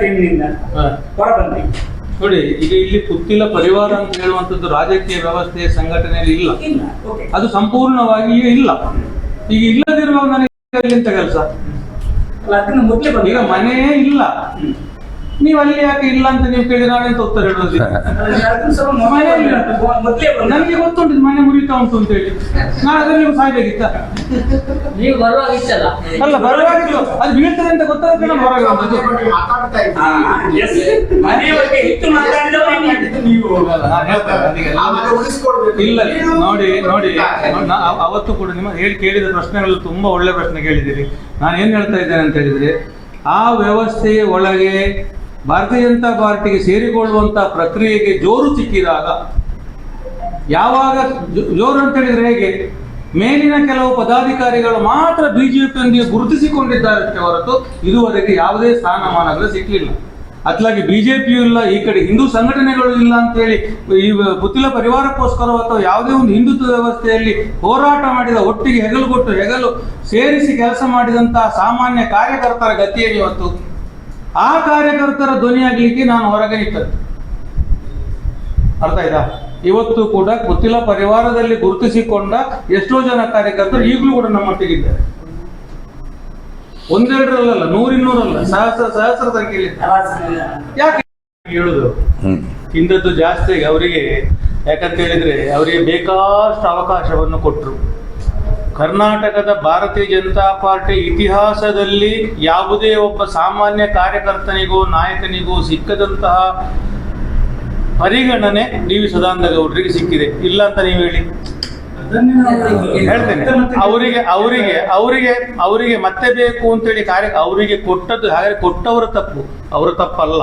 ಟೀಮ್ನಿಂದ ನೋಡಿ ಈಗ ಇಲ್ಲಿ ಪುತ್ತಿಲ ಪರಿವಾರ ಅಂತ ಹೇಳುವಂಥದ್ದು ರಾಜಕೀಯ ವ್ಯವಸ್ಥೆ ಸಂಘಟನೆಯಲ್ಲಿ ಇಲ್ಲ. ಇಲ್ಲ ಓಕೆ. ಅದು ಸಂಪೂರ್ಣವಾಗಿ ಇಲ್ಲ. ಈಗ ಇಲ್ಲದಿರುವ ನನಗೆ ಕೆಲಸ? ಅಲ್ಲ ಅದನ್ನ ಮೊದಲೇ ಬಂದ ಈಗ ಮನೆಯೇ ಇಲ್ಲ. ನೀವು ಅಲ್ಲಿ ಯಾಕೆ ಇಲ್ಲ ಅಂತ ನೀವು ಕೇಳಿ ಮೊದಲೇ ಬಂದ ನನಗೆ ಗೊತ್ತುಂಟು ಮನೆ ಮುರಿತಾ ಉಂಟು ಅಂತ ಹೇಳಿ. ನಾನು ಅದ್ರಲ್ಲಿ ನೀವು ಸಾಯ್ಬೇಕಿತ್ತ? ನೀವು ಬರುವಾಗ ಇತ್ತಲ್ಲ ಅಲ್ಲ ಬರುವಾಗಿತ್ತು. ಅದು ಬೀಳ್ತದೆ ಅಂತ ಗೊತ್ತಾದ್ರೆ ನಾನು ಹೊರಗೆ ಇಲ್ಲ ನೋಡಿ ನೋಡಿ. ಅವತ್ತು ಕೂಡ ನಿಮ್ಮ ಹೇಳಿ ಕೇಳಿದ ಪ್ರಶ್ನೆಗಳು ತುಂಬಾ ಒಳ್ಳೆ ಪ್ರಶ್ನೆ ಕೇಳಿದ್ದೀರಿ. ನಾನು ಏನ್ ಹೇಳ್ತಾ ಇದ್ದೇನೆ ಅಂತ ಹೇಳಿದ್ರೆ ಆ ವ್ಯವಸ್ಥೆಯ ಒಳಗೆ ಭಾರತೀಯ ಜನತಾ ಪಾರ್ಟಿಗೆ ಸೇರಿಕೊಳ್ಳುವಂತ ಪ್ರಕ್ರಿಯೆಗೆ ಜೋರು ಸಿಕ್ಕಿದಾಗ ಯಾವಾಗ ಜೋರು ಅಂತ ಹೇಳಿದ್ರೆ ಹೇಗೆ? ಮೇಲಿನ ಕೆಲವು ಪದಾಧಿಕಾರಿಗಳು ಮಾತ್ರ ಬಿಜೆಪಿಯೊಂದಿಗೆ ಗುರುತಿಸಿಕೊಂಡಿದ್ದಾರೆ ಹೊರತು ಇದುವರೆಗೆ ಯಾವುದೇ ಸ್ಥಾನಮಾನಗಳು ಸಿಕ್ಕಲಿಲ್ಲ ಅತ್ಲಾಗಿ ಬಿಜೆಪಿಯು ಇಲ್ಲ, ಈ ಕಡೆ ಹಿಂದೂ ಸಂಘಟನೆಗಳು ಇಲ್ಲ ಅಂತ ಹೇಳಿ ಈ ಪುತ್ತಿಲ ಪರಿವಾರಕ್ಕೋಸ್ಕರ ಅಥವಾ ಯಾವುದೇ ಒಂದು ಹಿಂದುತ್ವ ವ್ಯವಸ್ಥೆಯಲ್ಲಿ ಹೋರಾಟ ಮಾಡಿದ ಒಟ್ಟಿಗೆ ಹೆಗಲು ಕೊಟ್ಟು ಹೆಗಲು ಸೇರಿಸಿ ಕೆಲಸ ಮಾಡಿದಂತಹ ಸಾಮಾನ್ಯ ಕಾರ್ಯಕರ್ತರ ಗತಿಯಲ್ಲಿ ಇವತ್ತು ಆ ಕಾರ್ಯಕರ್ತರ ಧ್ವನಿಯಾಗಲಿಕ್ಕೆ ನಾನು ಹೊರಗೆ ನಿಂತದ್ದು. ಅರ್ಥ ಆಯ್ತಾ? ಇವತ್ತು ಕೂಡ ಗೊತ್ತಿಲ್ಲ ಪರಿವಾರದಲ್ಲಿ ಗುರುತಿಸಿಕೊಂಡ ಎಷ್ಟೋ ಜನ ಕಾರ್ಯಕರ್ತರು ಈಗಲೂ ಕೂಡ ನಮ್ಮೊಟ್ಟಿಗಿದ್ದಾರೆ ಒಂದೆರಡರಲ್ಲ ನೂರಿನ್ನೂರಲ್ಲ ಸಹಸ್ರ ಸಹಸ್ರ ಸಂಖ್ಯೆಯಲ್ಲಿ ಯಾಕೆ ಹೇಳುದು? ಹಿಂದದ್ದು ಜಾಸ್ತಿ ಅವರಿಗೆ ಯಾಕಂತ ಹೇಳಿದ್ರೆ ಅವರಿಗೆ ಬೇಕಾಷ್ಟು ಅವಕಾಶವನ್ನು ಕೊಟ್ಟರು ಕರ್ನಾಟಕದ ಭಾರತೀಯ ಜನತಾ ಪಾರ್ಟಿ ಇತಿಹಾಸದಲ್ಲಿ ಯಾವುದೇ ಒಬ್ಬ ಸಾಮಾನ್ಯ ಕಾರ್ಯಕರ್ತನಿಗೂ ನಾಯಕನಿಗೂ ಸಿಕ್ಕದಂತಹ ಪರಿಗಣನೆ ಡಿ ವಿ ಸದಾನಂದ ಗೌಡರಿಗೆ ಸಿಕ್ಕಿದೆ. ಇಲ್ಲ ಅಂತ ನೀವು ಹೇಳಿ. ಹೇಳ್ತೇನೆ. ಅವರಿಗೆ ಅವರಿಗೆ ಅವರಿಗೆ ಅವರಿಗೆ ಮತ್ತೆ ಬೇಕು ಅಂತೇಳಿ ಕಾರ್ಯ ಅವರಿಗೆ ಕೊಟ್ಟದ್ದು ಹಾಗೆ ಕೊಟ್ಟವರ ತಪ್ಪು. ಅವರ ತಪ್ಪಲ್ಲ.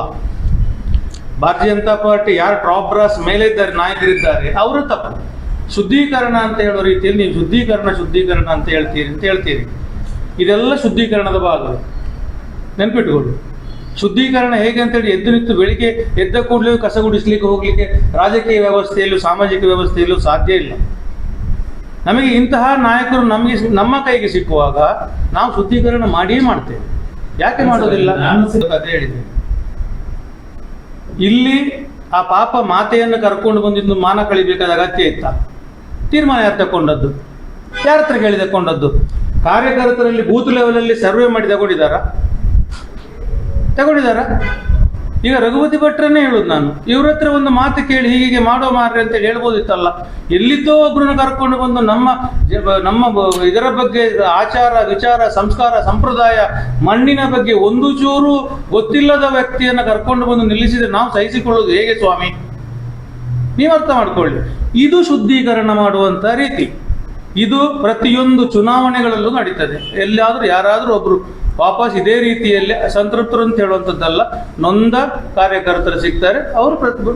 ಭಾರತೀಯ ಜನತಾ ಪಾರ್ಟಿ ಯಾರು ಟಾಪ್ ಬ್ರಾಸ್ ಮೇಲಿದ್ದಾರೆ ನಾಯಕರಿದ್ದಾರೆ ಅವರ ತಪ್ಪು. ಶುದ್ಧೀಕರಣ ಅಂತ ಹೇಳೋ ರೀತಿಯಲ್ಲಿ ನೀವು ಶುದ್ಧೀಕರಣ ಶುದ್ಧೀಕರಣ ಅಂತ ಹೇಳ್ತೀರಿ ಅಂತ ಹೇಳ್ತೀರಿ. ಇದೆಲ್ಲ ಶುದ್ಧೀಕರಣದ ಭಾಗ. ನೆನ್ಪಿಟ್ಕೊಳ್ಳಿ. ಶುದ್ಧೀಕರಣ ಹೇಗೆ ಅಂತೇಳಿ ಎದ್ದು ನಿಂತು ಬೆಳಿಗ್ಗೆ ಎದ್ದ ಕೂಡಲೇ ಕಸ ಗುಡಿಸ್ಲಿಕ್ಕೆ ಹೋಗ್ಲಿಕ್ಕೆ ರಾಜಕೀಯ ವ್ಯವಸ್ಥೆಯಲ್ಲೂ ಸಾಮಾಜಿಕ ವ್ಯವಸ್ಥೆಯಲ್ಲೂ ಸಾಧ್ಯ ಇಲ್ಲ. ನಮಗೆ ಇಂತಹ ನಾಯಕರು ನಮಗೆ ನಮ್ಮ ಕೈಗೆ ಸಿಕ್ಕುವಾಗ ನಾವು ಶುದ್ಧೀಕರಣ ಮಾಡಿಯೇ ಮಾಡ್ತೇವೆ. ಯಾಕೆ ಮಾಡೋದಿಲ್ಲ? ಅದೇ ಹೇಳಿದೆ. ಇಲ್ಲಿ ಆ ಪಾಪ ಮಾತೆಯನ್ನು ಕರ್ಕೊಂಡು ಬಂದಿದ್ದು ಮಾನ ಕಳಿಬೇಕಾದ ಅಗತ್ಯ ಇತ್ತ? ತೀರ್ಮಾನ ಯಾರು ತಗೊಂಡದ್ದು ಯಾರ ಹತ್ರ ಕೇಳಿ ತಗೊಂಡದ್ದು ಕಾರ್ಯಕರ್ತರಲ್ಲಿ ಬೂತ್ ಲೆವೆಲಲ್ಲಿ ಸರ್ವೆ ಮಾಡಿ ತಗೊಂಡಿದ್ದಾರ? ತಗೊಂಡಿದ್ದಾರ? ಈಗ ರಘುಪತಿ ಭಟ್ರನ್ನೇ ಹೇಳುದು ನಾನು. ಇವ್ರ ಹತ್ರ ಒಂದು ಮಾತು ಕೇಳಿ ಹೀಗೆ ಮಾಡೋ ಮಾರ್ರಿ ಅಂತ ಹೇಳಿ ಹೇಳ್ಬೋದಿತ್ತಲ್ಲ. ಎಲ್ಲಿದ್ದೋ ಒಬ್ಬರನ್ನ ಕರ್ಕೊಂಡು ಬಂದು ನಮ್ಮ ನಮ್ಮ ಇದರ ಬಗ್ಗೆ ಆಚಾರ, ವಿಚಾರ, ಸಂಸ್ಕಾರ, ಸಂಪ್ರದಾಯ, ಮಣ್ಣಿನ ಬಗ್ಗೆ ಒಂದು ಚೂರು ಗೊತ್ತಿಲ್ಲದ ವ್ಯಕ್ತಿಯನ್ನ ಕರ್ಕೊಂಡು ಬಂದು ನಿಲ್ಲಿಸಿದ್ರೆ ನಾವು ಸಹಿಸಿಕೊಳ್ಳೋದು ಹೇಗೆ ಸ್ವಾಮಿ? ನೀವು ಅರ್ಥ ಮಾಡ್ಕೊಳ್ಳಿ. ಇದು ಶುದ್ಧೀಕರಣ ಮಾಡುವಂತ ರೀತಿ. ಇದು ಪ್ರತಿಯೊಂದು ಚುನಾವಣೆಗಳಲ್ಲೂ ನಡೀತದೆ. ಎಲ್ಲಿಯಾದ್ರೂ ಯಾರಾದರೂ ಒಬ್ರು ವಾಪಸ್ ಇದೇ ರೀತಿಯಲ್ಲಿ ಅಸಂತೃಪ್ತರು ಅಂತ ಹೇಳುವಂಥದ್ದಲ್ಲ ನೊಂದ ಕಾರ್ಯಕರ್ತರು ಸಿಗ್ತಾರೆ. ಅವರು ಪ್ರತಿ